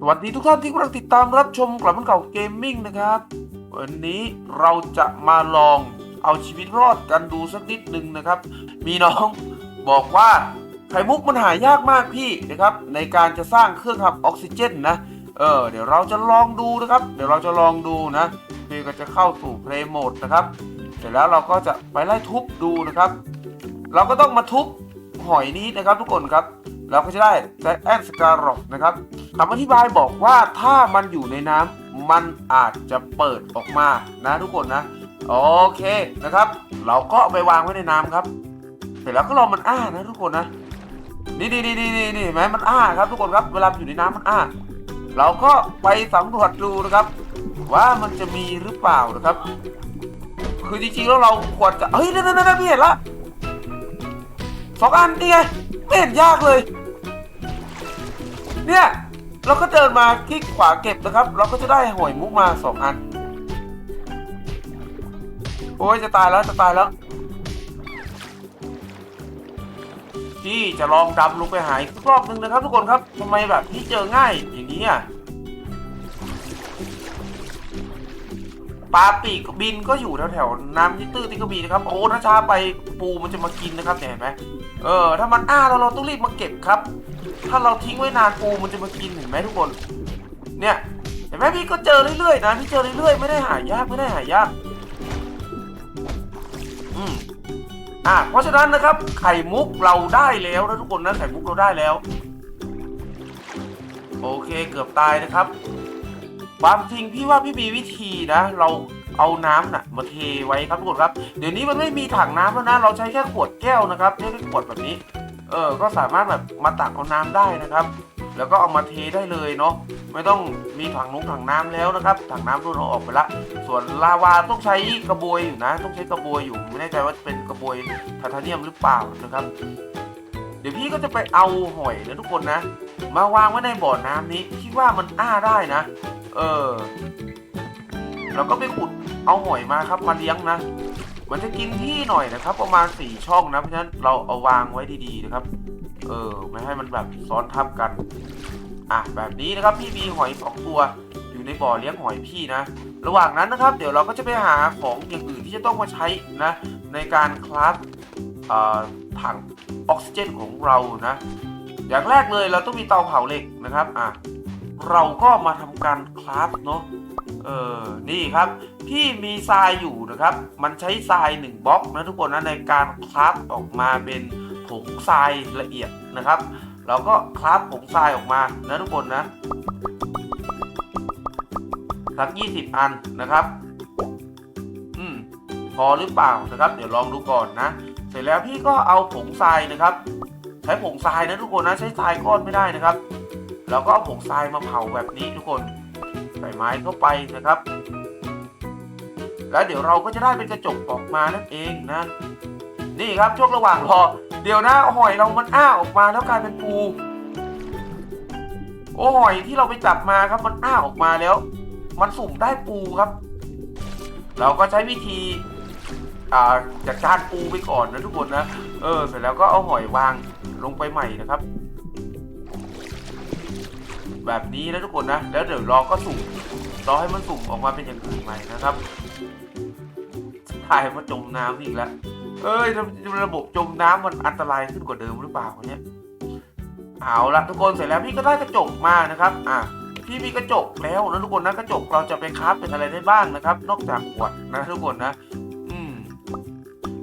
สวัสดีทุกท่านที่กำลังติดตามรับชมกลับมันเก่าเกมมิ่งนะครับ วันนี้เราจะมาลองเอาชีวิตรอดกันดูสักนิดหนึ่งนะครับ มีน้องบอกว่าไข่มุกมันหายากมากพี่นะครับ ในการจะสร้างเครื่องทำออกซิเจนนะเออเดี๋ยวเราจะลองดูนะครับ เดี๋ยวเราจะลองดูนะพี่ก็จะเข้าสู่เพลย์โหมดนะครับ เสร็จแล้วเราก็จะไปไล่ทุบดูนะครับ เราก็ต้องมาทุบหอยนี้นะครับทุกคนครับ เราก็จะได้แซแอนสการ็อกนะครับ คำอธิบายบอกว่าถ้ามันอยู่ในน้ำมันอาจจะเปิดออกมานะทุกคนนะโอเคนะครับ เราก็ไปวางไว้ในน้ำครับ เสร็จแล้วก็รอมันอ้านะทุกคนนะนี่นี่นี่นี่นี่นี่เห็นไหมมันอ้าครับทุกคนครับเวลาอยู่ในน้ำมันอ้า เราก็ไปสำรวจดูนะครับ ว่ามันจะมีหรือเปล่านะครับ คือจริงๆแล้วเราควรจะเฮ้ยนั่นนั่นนั่นพี่เห็นละสองอันนี่ไงไม่เห็นยากเลย เนี่ย เราก็เดินมาคลิกขวาเก็บนะครับ เราก็จะได้หอยมุกมาสองอัน โอ้ยจะตายแล้วจะตายแล้วพี่จะลองดำลงไปหายรอบนึงนะครับทุกคนครับทำไมแบบพี่เจอง่ายอย่างนี้อะ ปลาปีกบินก็อยู่แถวๆน้ำที่ตื้นที่ก็มีนะครับ โอ้ถ้าช้าไปปูมันจะมากินนะครับเนี่ยเห็นไหมเออ ถ้ามันอ้าเราเราต้องรีบมาเก็บครับ ถ้าเราทิ้งไว้นานปูมันจะมากินเห็นไหมทุกคน เนี่ย เห็นไหมพี่ก็เจอเรื่อยๆนะพี่เจอเรื่อยๆไม่ได้หายากไม่ได้หายาก อืมอะเพราะฉะนั้นนะครับ ไข่มุกเราได้แล้วนะทุกคนนะไข่มุกเราได้แล้ว โอเคเกือบตายนะครับ ความจริงพี่ว่าพี่มีวิธีนะ เราเอาน้ำน่ะมาเทไว้ครับทุกคนครับ เดี๋ยวนี้มันไม่มีถังน้ำแล้วนะ เราใช้แค่ขวดแก้วนะครับใช้แค่ขวดแบบนี้ เออ ก็สามารถแบบมาตักเอาน้ำได้นะครับ แล้วก็เอามาเทได้เลยเนาะ ไม่ต้องมีถังนุ้งถังน้ำแล้วนะครับ ถังน้ำรุ่นเราออกไปละ ส่วนลาวาต้องใช้กระบวยอยู่นะ ต้องใช้กระบวยอยู่ ไม่แน่ใจว่าเป็นกระบวยไทเทเนียมหรือเปล่านะครับ เดี๋ยวพี่ก็จะไปเอาหอยนะทุกคนนะ มาวางไว้ในบ่อน้ำนี้คิดว่ามันอ้าได้นะ เออแล้วก็ไปขุดเอาหอยมาครับมาเลี้ยงนะ มันจะกินที่หน่อยนะครับ ประมาณสี่ช่องนะเพราะฉะนั้นเราเอาวางไว้ดีๆนะครับ เออ ไม่ให้มันแบบซ้อนทับกัน อะแบบนี้นะครับพี่มีหอยสองตัวอยู่ในบ่อเลี้ยงหอยพี่นะ ระหว่างนั้นนะครับ เดี๋ยวเราก็จะไปหาของอย่างอื่นที่จะต้องมาใช้นะ ในการคราฟถังออกซิเจนของเรานะ อย่างแรกเลยเราต้องมีเตาเผาเหล็กนะครับอะเราก็มาทำการคราฟเนาะเออนี่ครับพี่มีทรายอยู่นะครับ มันใช้ทรายหนึ่งบล็อกนะทุกคนนะในการคราฟออกมาเป็นผงทรายละเอียดนะครับ เราก็คราฟผงทรายออกมานะทุกคนนะสัก20 อันนะครับ อืมพอหรือเปล่านะครับ เดี๋ยวลองดูก่อนนะ เสร็จแล้วพี่ก็เอาผงทรายนะครับ ช้ผงทรายนะทุกคนนะใช้ทรายก้อนไม่ได้นะครับ แล้วก็เอาผงทรายมาเผาแบบนี้ทุกคนใส่ไม้เข้าไปนะครับ แล้วเดี๋ยวเราก็จะได้เป็นกระจกออกมานั่นเองนะ นี่ครับช่วงระหว่างรอเดี๋ยวนะหอยเรามันอ้าออกมาแล้วกลายเป็นปูโอ้หอยที่เราไปจับมาครับมันอ้าออกมาแล้ว มันสุ่มได้ปูครับ เราก็ใช้วิธีจัดการปูไปก่อนนะทุกคนนะ เออ เสร็จแล้วก็เอาหอยวาง ลงไปใหม่นะครับ แบบนี้นะทุกคนนะ แล้วเดี๋ยวรอก็สุ่มรอให้มันสุ่มออกมาเป็นอย่างอื่นใหม่นะครับถ่ายมาจมน้ำอีกแล้ว เอ้ยระบบจมน้ำมันอันตรายขึ้นกว่าเดิมหรือเปล่าเนี่ยเอาละทุกคนเสร็จแล้วพี่ก็ได้กระจกมานะครับ อะพี่มีกระจกแล้วนะทุกคนนะกระจกเราจะไปคราฟเป็นอะไรได้บ้างนะครับ นอกจากขวดนะทุกคนนะ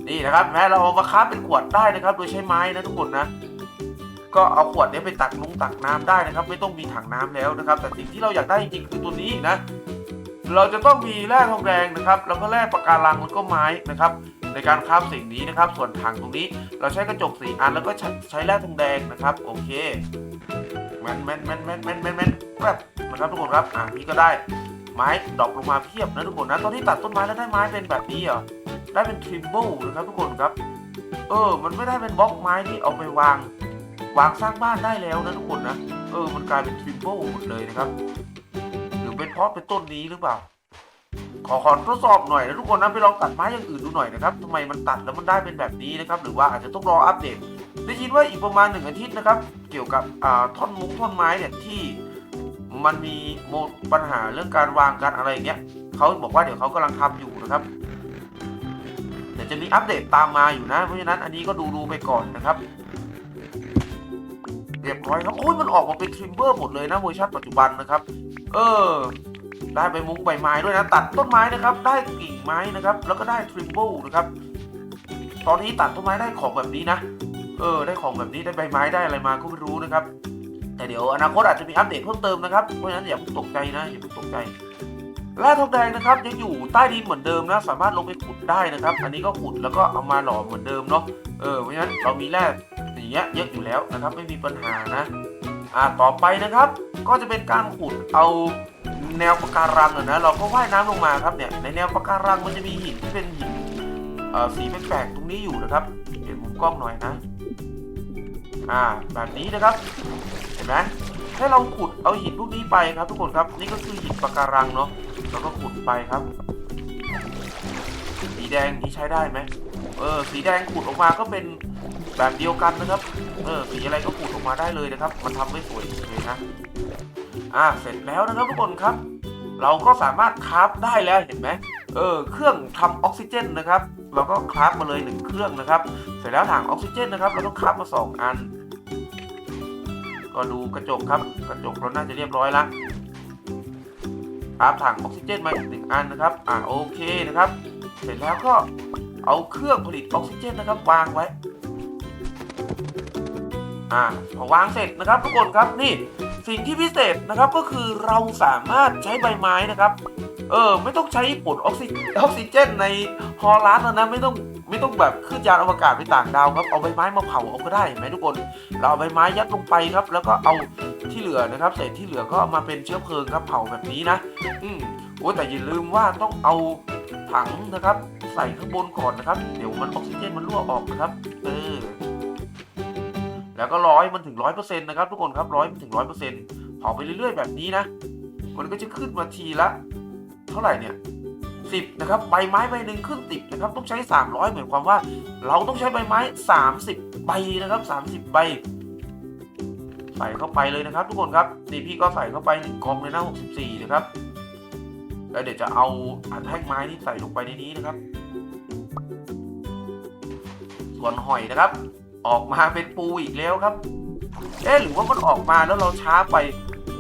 นี่นะครับแม้เราเอามาคราเป็นขวดได้นะครับ โดยใช้ไม้นะทุกคนนะ ก็เอาขวดนี้ไปตักนุ้งตักน้ำได้นะครับ ไม่ต้องมีถังน้ำแล้วนะครับ แต่สิ่งที่เราอยากได้จริงๆคือตัวนี้นะ เราจะต้องมีแร่ทองแดงนะครับ แล้วก็แร่ปะการังแล้วก็ไม้นะครับ ในการคราฟสิ่งนี้นะครับ ส่วนถังตรงนี้ เราใช้กระจกสีอันแล้วก็ใช้ใชแร่ทองแดงนะครับ โอเคแมนแมนแมนแมนแมนแมนแมนแบบนะครับทุกคนครับอ่านี่ก็ได้ไม้ดอปลงมาเพียบนะทุกคนนะตอนที่ตัดต้นไม้แล้วได้ไม้เป็นแบบนี้เหรอ ได้เป็นทริมเบิลนะครับทุกคนครับ เออ มันไม่ได้เป็นบล็อกไม้ที่เอาไปวาง วางสร้างบ้านได้แล้วนะทุกคนนะ เออ มันกลายเป็นทริมเบิลหมดเลยนะครับ หรือเป็นเพราะเป็นต้นนี้หรือเปล่า ขอขอทดสอบหน่อยนะทุกคนนะไปลองตัดไม้อย่างอื่นดูหน่อยนะครับทำไมมันตัดแล้วมันได้เป็นแบบนี้นะครับ หรือว่าอาจจะต้องรออัปเดต ได้ยินว่าอีกประมาณหนึ่งอาทิตย์นะครับ เกี่ยวกับอ่าท่อนมุกท่อนไม้เนี่ยที่มันมีโมปัญหาเรื่องการวางการอะไรอย่างเงี้ยเขาบอกว่าเดี๋ยวเขากำลังทำอยู่นะครับ ดี๋ยวจะมีอัปเดตตามมาอยู่นะ เพราะฉะนั้นอันนี้ก็ดูดูๆไปก่อนนะครับเรียบร้อยครับโอ้ยมันออกมาเป็นทริมเบอร์หมดเลยนะเวอร์ชันปัจจุบันนะครับ เออ ได้ใบมุ้งใบไม้ด้วยนะ ตัดต้นไม้นะครับ ได้กิ่งไม้นะครับ แล้วก็ได้ทริมเบิลนะครับ ตอนนี้ตัดต้นไม้ได้ของแบบนี้นะ เออ ได้ของแบบนี้ได้ใบไม้ได้อะไรมาก็ไม่รู้นะครับ แต่เดี๋ยวอนาคตอาจจะมีอัปเดตเพิ่มเติมนะครับ เพราะฉะนั้นอย่าเพิ่งตกใจนะอย่าเพิ่งตกใจ แร่ทองแดงนะครับยังอยู่ใต้ดินเหมือนเดิมนะ สามารถลงไปขุดได้นะครับ อันนี้ก็ขุดแล้วก็เอามาหล่อเหมือนเดิมเนาะเออเพราะฉะนั้นเรามีแร่อย่างเงี้ยเยอะอยู่แล้วนะครับ ไม่มีปัญหานะอ่าต่อไปนะครับ ก็จะเป็นการขุดเอาแนวปะการังนะเราก็ว่ายน้ำลงมาครับเนี่ยในแนวปะการังมันจะมีหินที่เป็นหินเอ่อสีแปลกๆตรงนี้อยู่นะครับเห็นมุมกล้องหน่อยนะ อ่าแบบนี้นะครับ เห็นไหมให้เราขุดเอาหินพวกนี้ไปครับทุกคนครับ นี่ก็คือหินปะการังเนาะ เราก็ขุดไปครับ สีแดงนี้ใช้ได้ไหมเออ สีแดงขุดออกมาก็เป็นแบบเดียวกันนะครับ เออ สีอะไรก็ขุดออกมาได้เลยนะครับ มันทำไม่สวยเลยนะ อ่า เสร็จแล้วนะครับทุกคนครับ เราก็สามารถคราฟได้แล้วเห็นไหมเออ เครื่องทำออกซิเจนนะครับ เราก็คราฟมาเลยหนึ่งเครื่องนะครับ เสร็จแล้วถังออกซิเจนนะครับ เราต้องคราฟมาสองอัน ก็ดูกระจกครับ กระจกเราน่าจะเรียบร้อยละ คราฟถังออกซิเจนมาอีกหนึ่งอันนะครับ อ่าโอเคนะครับ เสร็จแล้วก็เอาเครื่องผลิตออกซิเจนนะครับ วางไว้ อ่าพอวางเสร็จนะครับทุกคนครับนี่สิ่งที่พิเศษนะครับก็คือเราสามารถใช้ใบไม้นะครับ เออไม่ต้องใช้ผลออกซิออกซิเจนในฮอลลัสแล้วนะไม่ต้อง ไม่ต้องแบบขึ้นยานอวกาศไปต่างดาวครับเอาใบไม้มาเผาเอาก็ได้เห็นไหมทุกคน เราเอาใบไม้ยัดลงไปครับ แล้วก็เอาที่เหลือนะครับเศษที่เหลือก็เอามาเป็นเชื้อเพลิงครับเผาแบบนี้นะอืมโอ้แต่อย่าลืมว่าต้องเอาถังนะครับ ใส่ข้างบนก่อนนะครับ เดี๋ยวมันออกซิเจนมันรั่วออกนะครับ เออแล้วก็ร้อยมันถึงร้อยเปอร์เซ็นต์นะครับทุกคนครับร้อยมันถึงร้อยเปอร์เซ็นต์เผาไปเรื่อยๆแบบนี้นะ มันก็จะขึ้นมาทีละ เท่าไหร่เนี่ย สิบนะครับใบไม้ใบหนึ่งขึ้นติดนะครับต้องใช้สามร้อยหมายความว่า เราต้องใช้ใบไม้สามสิบใบนะครับสามสิบใบ ใส่เข้าไปเลยนะครับ ทุกคนครับนี่พี่ก็ใส่เข้าไปหนึ่งกองเลยนะหกสิบสี่นะครับ แล้วเดี๋ยวจะเอาอันแท่งไม้นี่ใส่ลงไปในนี้นะครับ ส่วนหอยนะครับ ออกมาเป็นปูอีกแล้วครับเอ๊หรือว่ามันออกมาแล้วเราช้าไป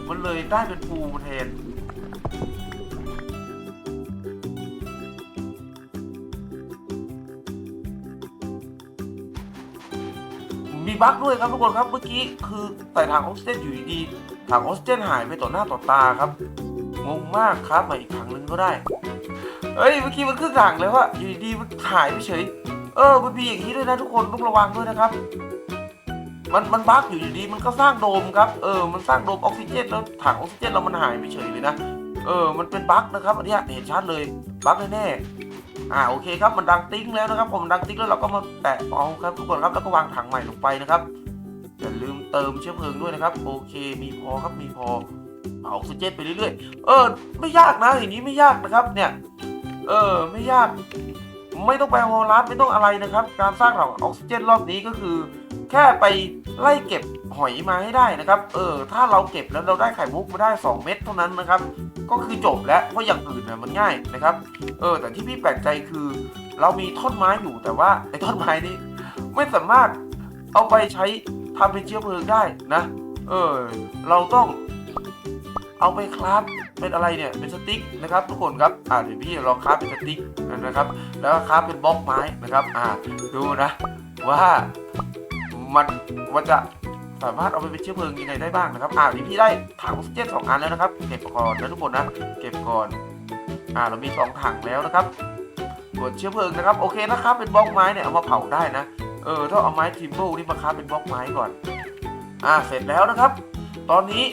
มันเลยได้เป็นปูแทน มีบั๊กด้วยครับทุกคนครับเมื่อกี้คือใส่ถังออกซิเจนอยู่ดีๆถังออกซิเจนหายไปต่อหน้าต่อตาครับงงมากครับมาอีกถังนึงก็ได้เฮ้ยเมื่อกี้มันครึ่งถังแล้วอะอยู่ดีๆมันหายไปเฉยเออมันมีอย่างนี้ด้วยนะทุกคนต้องระวังด้วยนะครับ มันมันบั๊กอยู่ดีๆมันก็สร้างโดมครับเออมันสร้างโดมออกซิเจนแล้วถังออกซิเจนเรามันหายไปเฉยเลยนะเออมันเป็นบั๊กนะครับอันนี้เห็นชัดเลยบั๊กแน่ๆ อ่าโอเคครับมันดังติ๊งแล้วนะครับ ผมดังติ๊งแล้วเราก็มาแตะเอาครับทุกคนครับแล้วก็วางถังใหม่ลงไปนะครับอย่าลืมเติมเชื้อเพลิงด้วยนะครับ โอเคมีพอครับมีพอเอาออกซิเจนไปเรื่อยๆ เออ ไม่ยากนะอย่างนี้ไม่ยากนะครับ เนี่ย เออ ไม่ยาก ไม่ต้องไปฮอลลัสไม่ต้องอะไรนะครับ การสร้างถังออกซิเจนรอบนี้ก็คือ ค่ไปไล่เก็บหอยมาให้ได้นะครับ เออ ถ้าเราเก็บแล้วเราได้ไข่มุกมาได้ 2 เม็ดเท่านั้นนะครับ ก็คือจบแล้ว เพราะอย่างอื่นนะมันง่ายนะครับ เออ แต่ที่พี่แปลกใจคือ เรามีท่อนไม้อยู่แต่ว่าไอ้ท่อนไม้นี้ไม่สามารถเอาไปใช้ทำเป็นเชื้อเพลิงได้นะ เออ เราต้องเอาไปคราฟเป็นอะไรเนี่ย เป็นสติ๊กนะครับ ทุกคนครับ อ่าเดี๋ยวพี่ลองคราฟเป็นสติ๊กนะครับ แล้วคราฟเป็นบล็อกไม้นะครับ อ่า ดูนะว่า มันมันจะสามารถเอาไปเป็นเชื้อเพลิงยังไงได้บ้างนะครับ อ่านี่พี่ได้ถังออกซิเจนสองอันแล้วนะครับ เก็บก่อนนะทุกคนนะ เก็บก่อน อ่า เรามีสองถังแล้วนะครับส่วนเชื้อเพลิงนะครับ โอเคนะครับ เป็นบล็อกไม้เนี่ยเอามาเผาได้นะ เออ ถ้าเอาไม้ทิมเบิลนี่มาค้าเป็นบล็อกไม้ก่อน อ่า เสร็จแล้วนะครับ ตอนนี้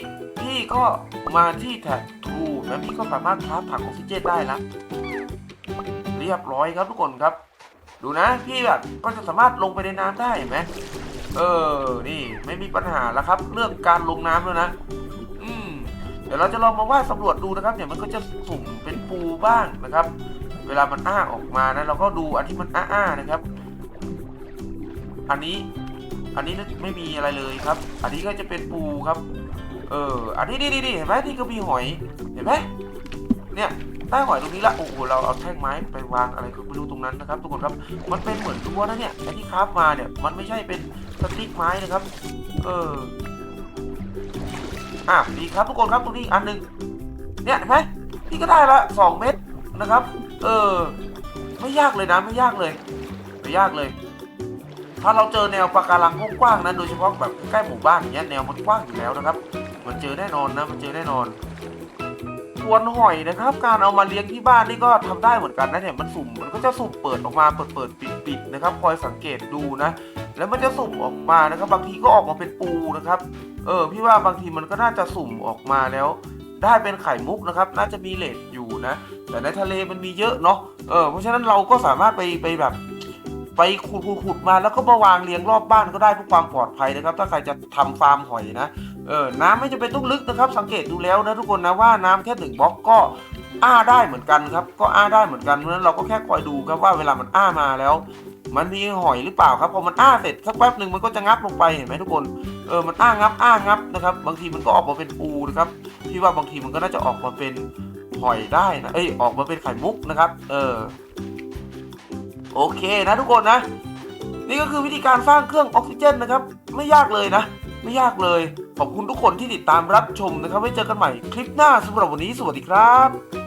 พี่ก็มาที่แท็กทูแล้วพี่ก็สามารถค้าถังออกซิเจนได้แล้วเรียบร้อยครับทุกคนครับ ดูนะ พี่แบบก็จะสามารถลงไปในน้ำได้เห็นไหม เออ นี่ไม่มีปัญหาแล้วครับ เรื่องการลงน้ำแล้วนะ อืม เดี๋ยวเราจะลองมาว่ายสำรวจดูนะครับเนี่ยมันก็จะสุ่มเป็นปูบ้างนะครับ เวลามันอ้าออกมานะ เราก็ดูอันที่มันอ้าๆนะครับ อันนี้ อันนี้ไม่มีอะไรเลยครับ อันนี้ก็จะเป็นปูครับ เออ อันนี้นี่นี่เห็นไหมนี่ก็มีหอย เห็นไหมเนี่ยได้หอยตรงนี้ละโอ้โหเราเอาแท่งไม้ไปวางอะไรก็ไม่รู้ตรงนั้นนะครับ ทุกคนครับ มันเป็นเหมือนรั้วนะเนี่ยไอ้ที่คราฟมาเนี่ย มันไม่ใช่เป็น สติ๊กไม้นะครับ เออ อะดีครับทุกคนครับตรงนี้อีกอันหนึ่งเนี่ยเห็นไหมนี่ก็ได้ละสองเม็ดนะครับ เออ ไม่ยากเลยนะไม่ยากเลย ไม่ยากเลย ถ้าเราเจอแนวปะการังกว้างๆนะโดยเฉพาะแบบใกล้หมู่บ้านอย่างเงี้ยแนวมันกว้างอยู่แล้วนะครับ มันเจอแน่นอนนะมันเจอแน่นอนควนหอยนะครับ การเอามาเลี้ยงที่บ้านนี่ก็ทำได้เหมือนกันนะเนี่ยมันสุ่มมันก็จะสุ่มเปิดออกมาเปิดเปิดปิดปิดนะครับ คอยสังเกตดูนะ แล้วมันจะสุ่มออกมานะครับ บางทีก็ออกมาเป็นปูนะครับ เออพี่ว่าบางทีมันก็น่าจะสุ่มออกมาแล้ว ได้เป็นไข่มุกนะครับ น่าจะมีเลทอยู่นะ แต่ในทะเลมันมีเยอะเนาะเออเพราะฉะนั้นเราก็สามารถไปไปแบบไปขุดขุดขุดมาแล้วก็มาวางเรียงรอบบ้านก็ได้เพื่อความปลอดภัยนะครับ ถ้าใครจะทำฟาร์มหอยนะเออน้ำไม่จำเป็นต้องลึกนะครับ สังเกตดูแล้วนะทุกคนนะว่าน้ำแค่หนึ่งบล็อกก็อ้าได้เหมือนกันครับ ก็อ้าได้เหมือนกันเพราะฉะนั้นเราก็แค่คอยดูครับว่าเวลามันอ้ามาแล้ว มันมีหอยหรือเปล่าครับพอมันอ้าเสร็จสักแป๊บหนึ่งมันก็จะงับลงไปเห็นไหมทุกคนเออมันอ้างับอ้างับนะครับบางทีมันก็ออกมาเป็นปูนะครับพี่ว่าบางทีมันก็น่าจะออกมาเป็นหอยได้นะเอ้ยออกมาเป็นไข่มุกนะครับ เออโอเคนะทุกคนนะ นี่ก็คือวิธีการสร้างเครื่องออกซิเจนนะครับ ไม่ยากเลยนะ ไม่ยากเลยขอบคุณทุกคนที่ติดตามรับชมนะครับไว้เจอกันใหม่คลิปหน้าสำหรับวันนี้สวัสดีครับ